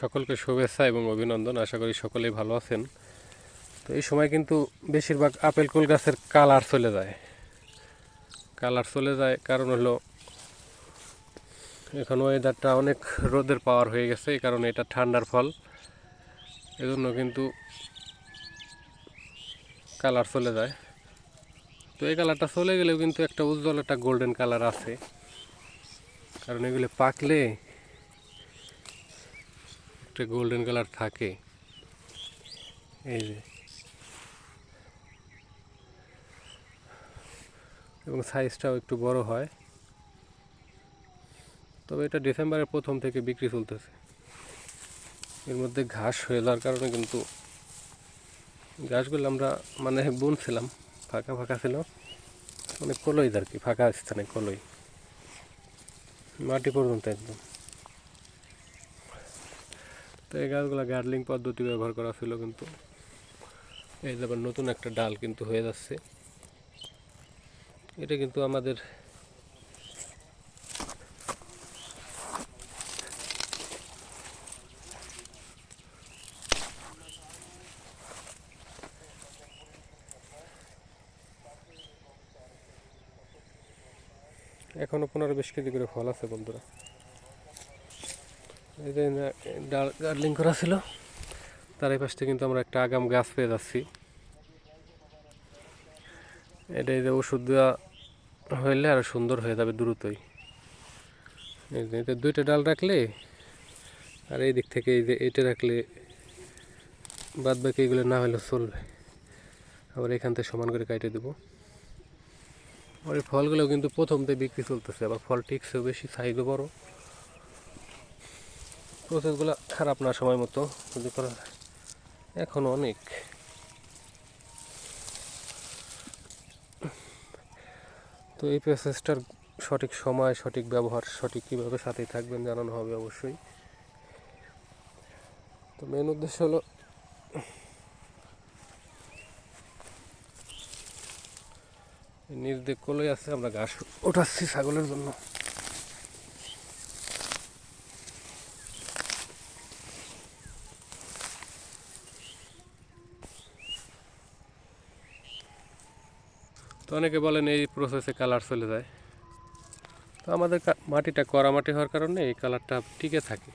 সকলকে শুভেচ্ছা এবং অভিনন্দন। আশা করি সকলেই ভালো আছেন। তো এই সময় কিন্তু বেশিরভাগ আপেল কুল গাছের কালার চলে যায়। কালার চলে যায়, কারণ হলো এখন ওয়েদারটা অনেক রোদের পাওয়ার হয়ে গেছে, এই কারণে এটা ঠান্ডার ফল। এজন্য কিন্তু কালার চলে যায়। তো এই কালারটা চলে গেলেও কিন্তু একটা উজ্জ্বল একটা গোল্ডেন কালার আছে। কারণ এগুলো পাকলে একটা গোল্ডেন কালার থাকে। এই যে। এবং সাইজটাও একটু বড় হয়। তবে এটা ডিসেম্বরের প্রথম থেকে বিক্রি চলতেছে। এর মধ্যে ঘাস হয়ে যাওয়ার কারণে কিন্তু ঘাসগুলো আমরা মানে বুনছিলাম ফাঁকা ফাঁকা ছিল মানে কলই আর কি, ফাঁকা স্থানে কলই। মাটি পর্যন্ত একদম। তো এই গাছগুলো গার্ডলিং পদ্ধতি ব্যবহার করা ছিল কিন্তু। এই আবার নতুন একটা ডাল কিন্তু হয়ে যাচ্ছে। এটা কিন্তু আমাদের এখনও পনেরো বিশ কেজি করে ফল আছে বন্ধুরা। এই যে ডাল গার্ডলিং করা ছিল, তার এই পাশে কিন্তু আমরা একটা আগাম গাছ পেয়ে যাচ্ছি। এটা এই যে ওষুধ দেওয়া হইলে আরও সুন্দর হয়ে যাবে দ্রুতই। দুইটা ডাল রাখলে, আর এই দিক থেকে এই যে এটা রাখলে বাদ বাকি এগুলো না হলে চলবে। আবার এখান থেকে সমান করে কাটে দেবো। আর এই ফলগুলো কিন্তু প্রথম প্রথমতে বিক্রি চলতেছে, আবার ফল টিকছেও বেশি সাইজও বড়। প্রসেসগুলো খারাপ না সময় মতো, যদি করা। এখন অনেক। তো এই প্রসেসটার সঠিক সময়, সঠিক ব্যবহার, সঠিক কীভাবে সাথেই থাকবেন জানানো হবে অবশ্যই। তো মেন উদ্দেশ্য হলো, নিজ দিক কলই আছে, আমরা ঘাস ওঠাচ্ছি ছাগলের জন্য। তো অনেকে বলেন এই প্রসেসে কালার চলে যায়। তো আমাদের মাটিটা কড়া মাটি হওয়ার কারণে এই কালারটা টিকে থাকে।